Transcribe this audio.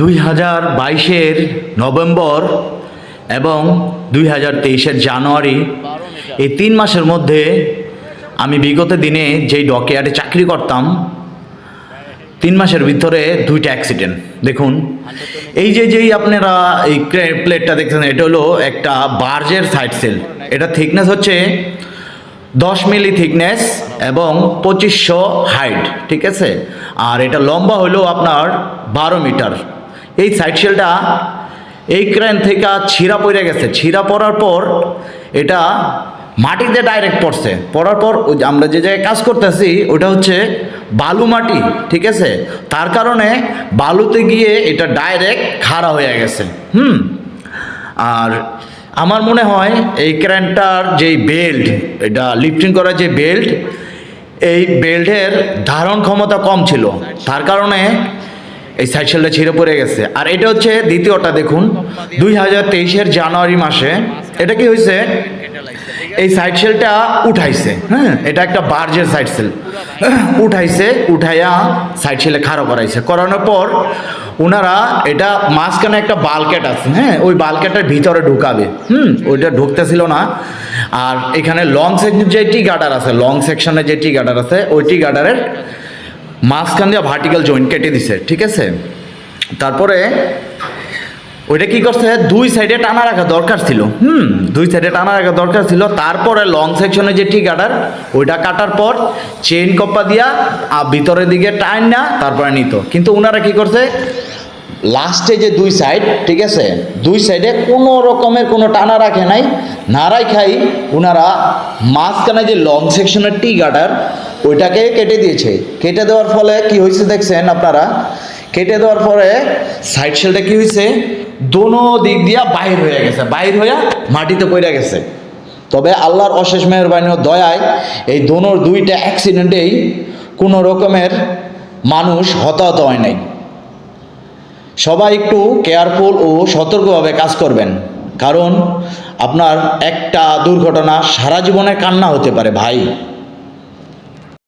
দুই হাজার বাইশের নভেম্বর এবং দুই হাজার তেইশের জানুয়ারি, এই তিন মাসের মধ্যে আমি বিগত দিনে যেই ডকইয়ার্ডে চাকরি করতাম, তিন মাসের ভিতরে দুইটা অ্যাক্সিডেন্ট দেখুন, এই যে যেই আপনারা এই প্লেটটা দেখছেন এটা হলো একটা বার্জের সাইড সেল এটা থিকনেস হচ্ছে দশ মিলি থিকনেস এবং পঁচিশশো হাইট, ঠিক আছে? আর এটা লম্বা হলো আপনার বারো মিটার। এই সাইড সেলটা এই ক্রেন থেকে ছিঁড়া পড়ে গেছে। ছিঁড়া পড়ার পর এটা মাটিতে ডাইরেক্ট পড়ছে। পড়ার পর আমরা যে জায়গায় কাজ করতেছি, ওটা হচ্ছে বালু মাটি, ঠিক আছে? তার কারণে বালুতে গিয়ে এটা ডাইরেক্ট খাড়া হয়ে গেছে। হুম? আর আমার মনে হয় এই ক্রেনটার যেই বেল্ট এটা লিফটিং করার যে বেল্ট এই বেল্টের ধারণ ক্ষমতা কম ছিল। তার কারণে এই সাইড সেলটা ছিঁড়ে পড়ে গেছে। আর এটা হচ্ছে দ্বিতীয়টা দেখুন। দুই হাজার তেইশের জানুয়ারি মাসে এটা কি হয়েছে? এই সাইড উঠাইছে। হ্যাঁ এটা একটা বার্জের সাইড সেল উঠাইছে, উঠাইয়া সাইড সেলে খাড়ো করাইছে। করানোর পর ওনারা এটা মাঝখানে একটা বালকেট আছে হ্যাঁ? ওই বালকেটের ভিতরে ঢুকাবে। হুম? ওইটা ঢুকতেছিল না। আর এখানে লং সেকশন যে টি গার্ডার আছে লং সেকশনে যে টি গার্ডার আছে, ওই টি গার্ডারের মাঝখান দিয়ে ভার্টিক্যাল জয়েন্ট কেটে দিছে, ঠিক আছে? তারপরে ওইটা কি করছে? দুই সাইডে টানা রাখা দরকার ছিল। হুম, দুই সাইডে টানা রাখা দরকার ছিল। তারপরে লং সেকশনে যে টি কাটার ওইটা কাটার পর চেইন কপ্পা দিয়া আর ভিতরের দিকে টাইন না, তারপরে নিত। কিন্তু ওনারা কি করছে? লাস্টে যে দুই সাইড ঠিক আছে? দুই সাইডে কোনো রকমের কোনো টানা রাখে নাই। নারাই খাই ওনারা মাঝখানে যে লং সেকশনের টি গার্ডার ওইটাকে কেটে দিয়েছে। কেটে দেওয়ার ফলে কি হয়েছে দেখছেন আপনারা? কেটে দেওয়ার পরে সাইড শেলটা কি হয়েছে? দোনো দিক দিয়া বাহির হয়ে গেছে, বাহির হইয়া মাটিতে পড়ে গেছে। তবে আল্লাহর অশেষ মেহরবানি ও দয়ায় এই দোনোর দুইটা অ্যাক্সিডেন্টেই কোনো রকমের মানুষ হতাহত হয় নাই। সবাই একটু কেয়ারফুল ও সতর্কভাবে কাজ করবেন, কারণ আপনার একটা দুর্ঘটনা সারা জীবনের কান্না হতে পারে ভাই।